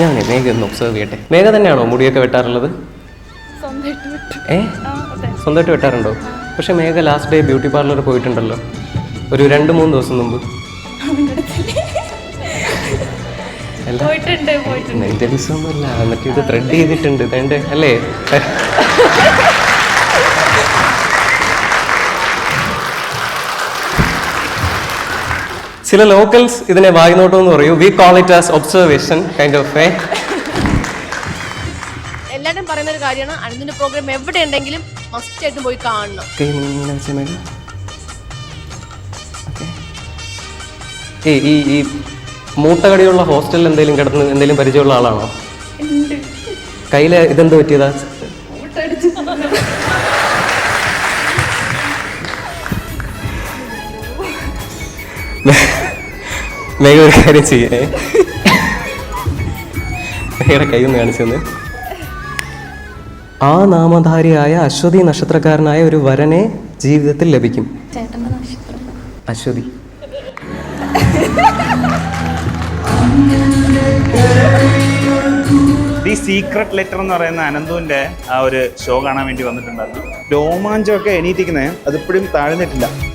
ഞാൻ മേഘ ഒന്ന് ഒബ്സർവ് ചെയ്യട്ടെ. മേഘ തന്നെയാണോ മുടിയൊക്കെ വെട്ടാറുള്ളത്? ഏ? സ്വന്തമായിട്ട് വെട്ടാറുണ്ടോ? പക്ഷെ Megha last day beauty parlour പോയിട്ടുണ്ടല്ലോ. ഒരു രണ്ട് മൂന്ന് ദിവസം മുമ്പ്. ഒന്നുമല്ല എന്നിട്ട് ഇത് ത്രെഡ് ചെയ്തിട്ടുണ്ട്. വേണ്ടേ അല്ലേ? ചില ലോക്കൽസ് ഇതിനെ വായ്നോട്ടം എന്ന് പറയൂ. We call it as observation kind of a എല്ലാവരും പറയുന്ന ഒരു കാര്യമാണ് അനന്തിന്റെ പ്രോഗ്രാം എവിടെ ഉണ്ടെങ്കിലും മസ്റ്റ് ആയിട്ടും പോയി കാണണം. ഏ ഈ ഈ മൂട്ടകടിയുള്ള ഹോസ്റ്റലിൽ എന്തെങ്കിലും കിടന്ന് എന്തെങ്കിലും പരിചയമുള്ള ആളാണോ? കയ്യിൽ ഇതെന്ത് പറ്റിയതാ? മേഘ ഒരു കാര്യം ചെയ്യേ മേഘയുടെ കൈ ഒന്ന് കാണിച്ചു തന്നെ. ആ നാമധാരിയായ അശ്വതി നക്ഷത്രക്കാരനായ ഒരു വരനെ ജീവിതത്തിൽ ലഭിക്കും. അശ്വതി. ദി സീക്രട്ട് ലെറ്റർ എന്ന് പറയുന്ന അനന്തുവിന്റെ ആ ഒരു ഷോ കാണാൻ വേണ്ടി വന്നിട്ടുണ്ടായിരുന്നു. രോമാഞ്ചമൊക്കെ എണീറ്റിക്കുന്നേ അതിപ്പോഴും താഴ്ന്നിട്ടില്ല.